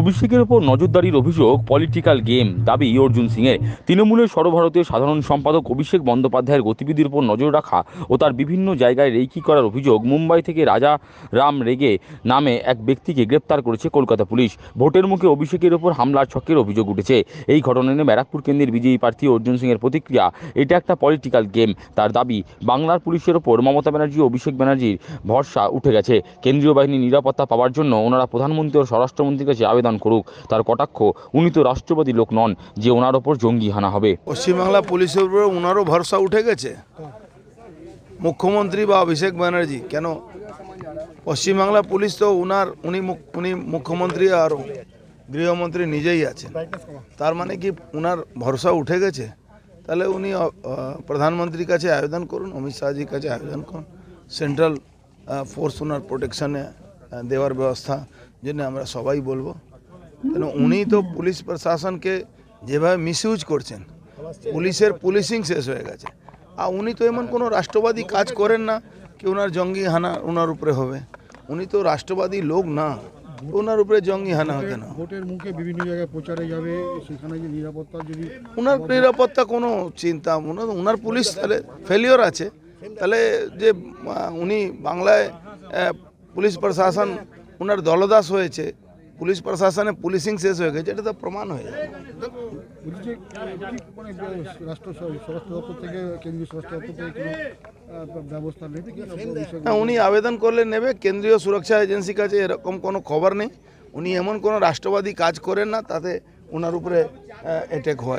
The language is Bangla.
অভিষেকের ওপর নজরদারির অভিযোগ পলিটিক্যাল গেম দাবি অর্জুন সিংয়ের। তৃণমূলের সর্বভারতীয় সাধারণ সম্পাদক অভিষেক বন্দ্যোপাধ্যায়ের গতিবিধির উপর নজর রাখা ও তার বিভিন্ন জায়গায় রেকি করার অভিযোগ মুম্বাই থেকে রাজা রাম রেগে নামে এক ব্যক্তিকে গ্রেপ্তার করেছে কলকাতা পুলিশ। ভোটের মুখে অভিষেকের ওপর হামলার ছকের অভিযোগ উঠেছে। এই ঘটনা নিয়ে ব্যারাকপুর কেন্দ্রের বিজয়ী প্রার্থী অর্জুন সিংয়ের প্রতিক্রিয়া, এটা একটা পলিটিক্যাল গেম তার দাবি, বাংলার পুলিশের ওপর মমতা ব্যানার্জি অভিষেক ব্যানার্জির ভরসা উঠে গেছে। কেন্দ্রীয় বাহিনীর নিরাপত্তা পাওয়ার জন্য ওনারা প্রধানমন্ত্রী ও স্বরাষ্ট্রমন্ত্রীর কাছে আবেদন করুক, তার কটাক্ষ, উনি তো রাষ্ট্রবাদী লোক নন, যে ওনার ওপর জঙ্গি হানা হবে। পশ্চিমবাংলা পুলিশের উপরে ওনারও ভরসা উঠে গেছে। মুখ্যমন্ত্রী বা অভিষেক ব্যানার্জি, কেন? পশ্চিমবাংলা পুলিশ তো উনার, উনি উনি মুখ্যমন্ত্রী আর গৃহমন্ত্রী নিজেই আছেন। তার মানে কি উনার ভরসা উঠে গেছে? তাহলে উনি প্রধানমন্ত্রীর কাছে আবেদন করুন, অমিত শাহজির কাছে আবেদন করুন। সেন্ট্রাল ফোর্স ওনার প্রোটেকশনে দেওয়ার ব্যবস্থা জন্য আমরা সবাই বলব। উনি তো পুলিশ প্রশাসনকে যেভাবে মিসইউজ করছেন পুলিশের পুলিশিং শেষ হয়ে গেছে। আর উনি তো এমন কোনো রাষ্ট্রবাদী কাজ করেন না কি ওনার জঙ্গি হানা ওনার উপরে হবে। উনি তো রাষ্ট্রবাদী লোক না ওনার উপরে জঙ্গি হানা হবে না। ভোটের মুখে বিভিন্ন জায়গায় প্রচারে যাবে সেখানে যে নিরাপত্তা যদি ওনার নিরাপত্তা কোনো চিন্তা ওনার ওনার পুলিশ তাহলে ফেলিওর আছে। তাহলে যে উনি বাংলায় পুলিশ প্রশাসন ওনার দলদাস হয়েছে পুলিশ প্রশাসনে পুলিশিং শেষ হয়ে গেছে এটা তো প্রমাণ হয়ে মানে না উনি আবেদন করলে নেবে কেন্দ্রীয় সুরক্ষা এজেন্সির কাছে এরকম কোনো খবর নেই। উনি এমন কোনো রাষ্ট্রবাদী কাজ করেন না তাতে ওনার উপরে অ্যাটেক হওয়া